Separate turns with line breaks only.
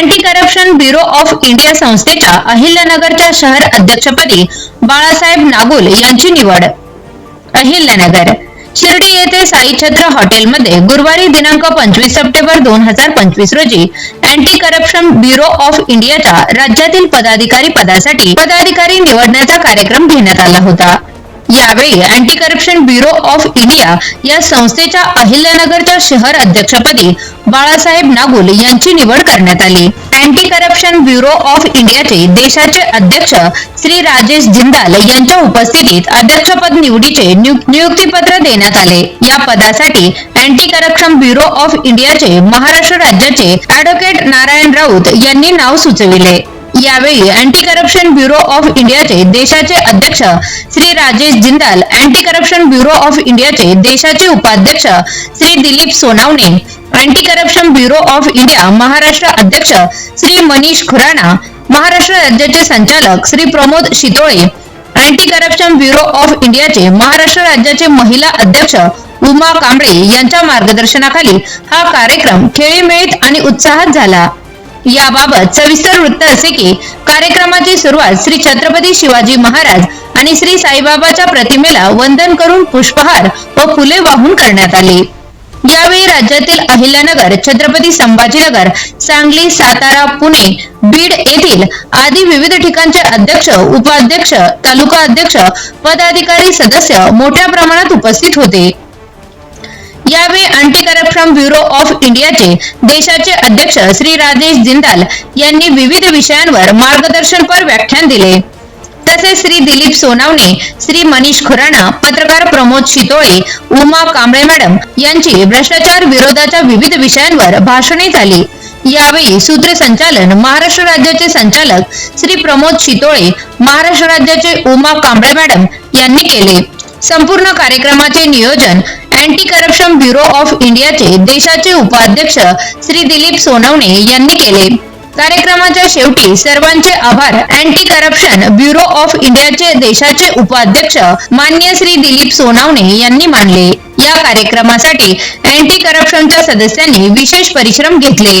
Anti corruption bureau of India संस्थेच्या अहिल्यानगरच्या शहर अध्यक्षपदी बाळासाहेब नागुल यांची निवड. अहिल्यानगर शिर्डी येथे साईछत्र हॉटेलमध्ये गुरुवारी दिनांक पंचवीस सप्टेंबर दोन हजार पंचवीस रोजी अँटी करप्शन ब्युरो ऑफ इंडियाच्या राज्यातील पदाधिकारी पदासाठी पदाधिकारी निवडण्याचा कार्यक्रम घेण्यात आला होता. यावेळी anti corruption bureau of India या संस्थेच्या अहिल्यानगरच्या शहर अध्यक्षपदी बाळासाहेब नागुल यांची निवड करण्यात आली. अँटी करप्शन ब्युरो ऑफ इंडियाचे देशाचे अध्यक्ष श्री राजेश जिंदाल यांच्या उपस्थितीत अध्यक्षपद निवडीचे नियुक्तीपत्र देण्यात आले. या पदासाठी अँटी करप्शन ब्युरो ऑफ इंडियाचे महाराष्ट्र राज्याचे ऍडव्होकेट नारायण राऊत यांनी नाव सुचविले. यावेळी अँटी करप्शन ब्युरो ऑफ इंडियाचे देशाचे अध्यक्ष Shri Rajesh Jindal anti corruption bureau of इंडियाचे देशाचे उपाध्यक्ष Shri Dilip Sonawane anti corruption bureau of India Maharashtra अध्यक्ष श्री मनीष खुराणा महाराष्ट्र राज्याचे संचालक Shri Pramod Shitole anti corruption bureau of इंडियाचे महाराष्ट्र राज्याचे महिला अध्यक्ष उमा कांबळे यांच्या मार्गदर्शनाखाली हा कार्यक्रम खेळीमेळीत आणि उत्साहात झाला. याबाबत सविस्तर वृत्त असे की कार्यक्रमाची सुरुवात श्री छत्रपती शिवाजी महाराज आणि श्री साईबाबाच्या प्रतिमेला वंदन करून पुष्पहार व फुले वाहून करण्यात आली. यावेळी राज्यातील अहिल्यानगर छत्रपती संभाजीनगर सांगली सातारा पुणे बीड येथील आदी विविध ठिकाणचे अध्यक्ष उपाध्यक्ष तालुका अध्यक्ष पदाधिकारी सदस्य मोठ्या प्रमाणात उपस्थित होते. यावेळी करप्शन ब्युरो ऑफ इंडियाचे देशाचे अध्यक्ष श्री राजेश जिंदाल यांनी विविध विषयांवर मार्गदर्शनपर व्याख्यान दिले. तसेच श्री दिलीप सोनावणे श्री मनीष खुराणा पत्रकार प्रमोद शितोळे उमा कांबळे मॅडम यांची भ्रष्टाचार विरोधाच्या विविध विषयांवर भाषणे झाली. यावेळी सूत्रसंचालन महाराष्ट्र राज्याचे संचालक श्री प्रमोद शितोळे महाराष्ट्र राज्याचे उमा कांबळे मॅडम यांनी केले. संपूर्ण कार्यक्रमाचे नियोजन अँटी करप्शन ब्युरो ऑफ इंडियाचे देशाचे उपाध्यक्ष श्री दिलीप सोनवणे यांनी केले. कार्यक्रमाच्या शेवटी सर्वांचे आभार. अँटी करप्शन ब्युरो ऑफ इंडियाचे देशाचे उपाध्यक्ष मान्य श्री दिलीप सोनावणे यांनी मानले. या कार्यक्रमासाठी अँटी करप्शनच्या सदस्यांनी विशेष परिश्रम घेतले.